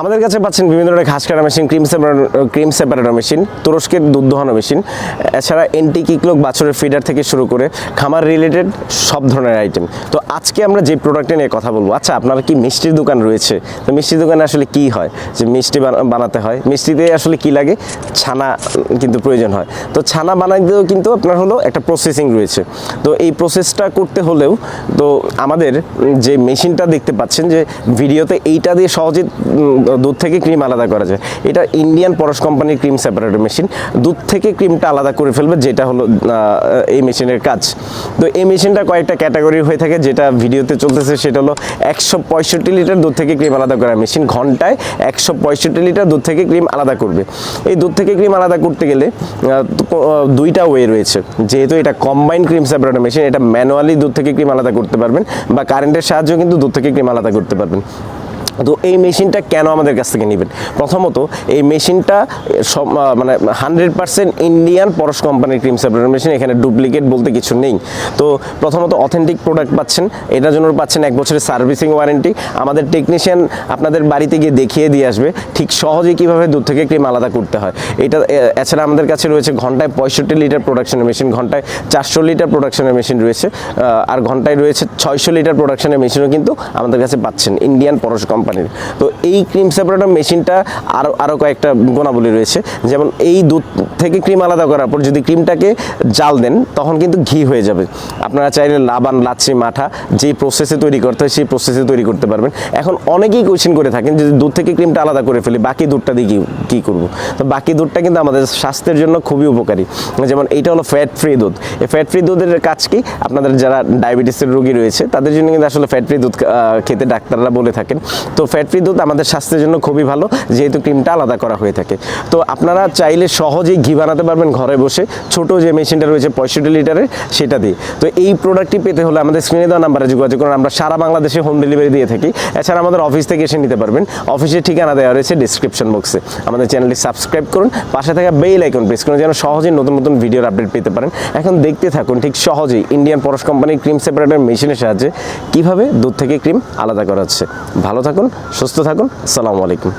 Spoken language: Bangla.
আমাদের কাছে পাচ্ছেন বিভিন্ন ধরনের ঘাস কাটা machine cream separator cream separator machine তুরস্কের দুধ দোহানো মেশিন এছাড়া এন্টি কিকলোক বাছরের ফিডার থেকে শুরু করে খামার রিলেটেড সব ধরনের আইটেম তো আজকে আমরা যে প্রোডাক্টটা নিয়ে কথা বলব আচ্ছা আপনার কি মিষ্টির দোকান রয়েছে? তো মিষ্টির দোকানে আসলে কি হয়? যে মিষ্টি বানাতে হয়। মিষ্টিতে আসলে কি লাগে? ছানা কিন্তু প্রয়োজন হয়। তো ছানা বানাইতেও কিন্তু আপনার হলো একটা প্রসেসিং রয়েছে। তো এই প্রসেসটা করতে হলেও তো আমাদের যে মেশিনটা দেখতে পাচ্ছেন যে ভিডিওতে এইটা দিয়ে সহজে দুধ থেকে ক্রিম আলাদা করা যায়। এটা ইন্ডিয়ান পরশ কোম্পানির ক্রিম সেপারেটর মেশিন দুধ থেকে ক্রিমটা আলাদা করে ফেলবে, যেটা হলো এই মেশিনের কাজ। তো এই মেশিনটা কয়েকটা ক্যাটাগরি হয়ে থাকে, যেটা ভিডিওতে চলতেছে, সেটা হলো একশো পঁয়ষট্টি লিটার দুধ থেকে ক্রিম আলাদা করা মেশিন। ঘন্টায় একশো পঁয়ষট্টি লিটার দুধ থেকে ক্রিম আলাদা করবে। এই দুধ থেকে ক্রিম আলাদা করতে গেলে দুইটা ওয়ে রয়েছে। যেহেতু এটা কম্বাইন ক্রিম সেপারেটর মেশিন এটা ম্যানুয়ালি দুধ থেকে ক্রিম আলাদা করতে পারবেন, বা কারেন্টের সাহায্যেও কিন্তু দুধ থেকে ক্রিম আলাদা করতে পারবেন। তো এই মেশিনটা কেন আমাদের কাছ থেকে নেবেন? প্রথমত, এই মেশিনটা সব মানে হান্ড্রেড পার্সেন্ট ইন্ডিয়ান পরশ কোম্পানির ক্রিম সেপারেটর মেশিন এখানে ডুপ্লিকেট বলতে কিছু নেই। তো প্রথমত অথেন্টিক প্রোডাক্ট পাচ্ছেন, এটার জন্য পাচ্ছেন এক বছরের সার্ভিসিং ওয়ারেন্টি আমাদের টেকনিশিয়ান আপনাদের বাড়িতে গিয়ে দেখিয়ে দিয়ে আসবে, ঠিক সহজে কীভাবে দুধ থেকে ক্রিম আলাদা করতে হয়। এটা এছাড়া আমাদের কাছে রয়েছে ঘন্টায় পঁয়ষট্টি লিটার প্রোডাকশনের মেশিন ঘন্টায় চারশো লিটার প্রোডাকশনের মেশিন রয়েছে আর ঘন্টায় রয়েছে ছয়শো লিটার প্রোডাকশনের মেশিনও কিন্তু আমাদের কাছে পাচ্ছেন ইন্ডিয়ান পরশ কোম্পানির। তো এই ক্রিম সেপারেটর মেশিনটা আরও আরও কয়েকটা গুণাবলী রয়েছে। যেমন এই দুধ থেকে ক্রিম আলাদা করার পর যদি ক্রিমটাকে জাল দেন, তখন কিন্তু ঘি হয়ে যাবে। আপনারা চাইলে লাবান, লাচ্ছি, মাঠা যেই প্রসেসে তৈরি করতে হয়, সেই প্রসেসে তৈরি করতে পারবেন। এখন অনেকেই কোয়েশ্চেন করে থাকেন যদি দুধ থেকে ক্রিমটা আলাদা করে ফেলি, বাকি দুধটা দিয়ে কী কী করব? তো বাকি দুধটা কিন্তু আমাদের স্বাস্থ্যের জন্য খুবই উপকারী। যেমন এইটা হলো ফ্যাট ফ্রি দুধ। এই ফ্যাট ফ্রি দুধের কাজ কি? আপনাদের যারা ডায়াবেটিসের রোগী রয়েছে, তাদের জন্য কিন্তু আসলে ফ্যাট ফ্রি দুধ খেতে ডাক্তাররা বলে থাকেন। তো ফ্যাট ফ্রি দুধ আমাদের স্বাস্থ্যের জন্য খুবই ভালো, যেহেতু ক্রিমটা আলাদা করা হয়ে থাকে। তো আপনারা চাইলে সহজেই ঘি বানাতে পারবেন ঘরে বসে। ছোট যে মেশিনটা রয়েছে, পঁয়ষট্টি লিটারের, সেটা দিয়ে। তো এই প্রোডাক্টটি পেতে হলে আমাদের স্ক্রিনে দেওয়া নাম্বারে যোগাযোগ করুন। আমরা সারা বাংলাদেশে হোম ডেলিভারি দিয়ে থাকি। এছাড়া আমাদের অফিস থেকে এসে নিতে পারবেন। অফিসের ঠিকানা দেওয়া রয়েছে ডিসক্রিপশন বক্সে আমাদের চ্যানেলটি সাবস্ক্রাইব করুন। পাশে থাকা বেল আইকন প্রেস করুন, যেন সহজেই নতুন নতুন ভিডিওর আপডেট পেতে পারেন। এখন দেখতে থাকুন ঠিক সহজেই ইন্ডিয়ান পরশ কোম্পানির ক্রিম সেপারেটার মেশিনের সাহায্যে কীভাবে দুধ থেকে ক্রিম আলাদা করা হচ্ছে। ভালো থাকুন, সুস্থ থাকুন। আসসালামু আলাইকুম।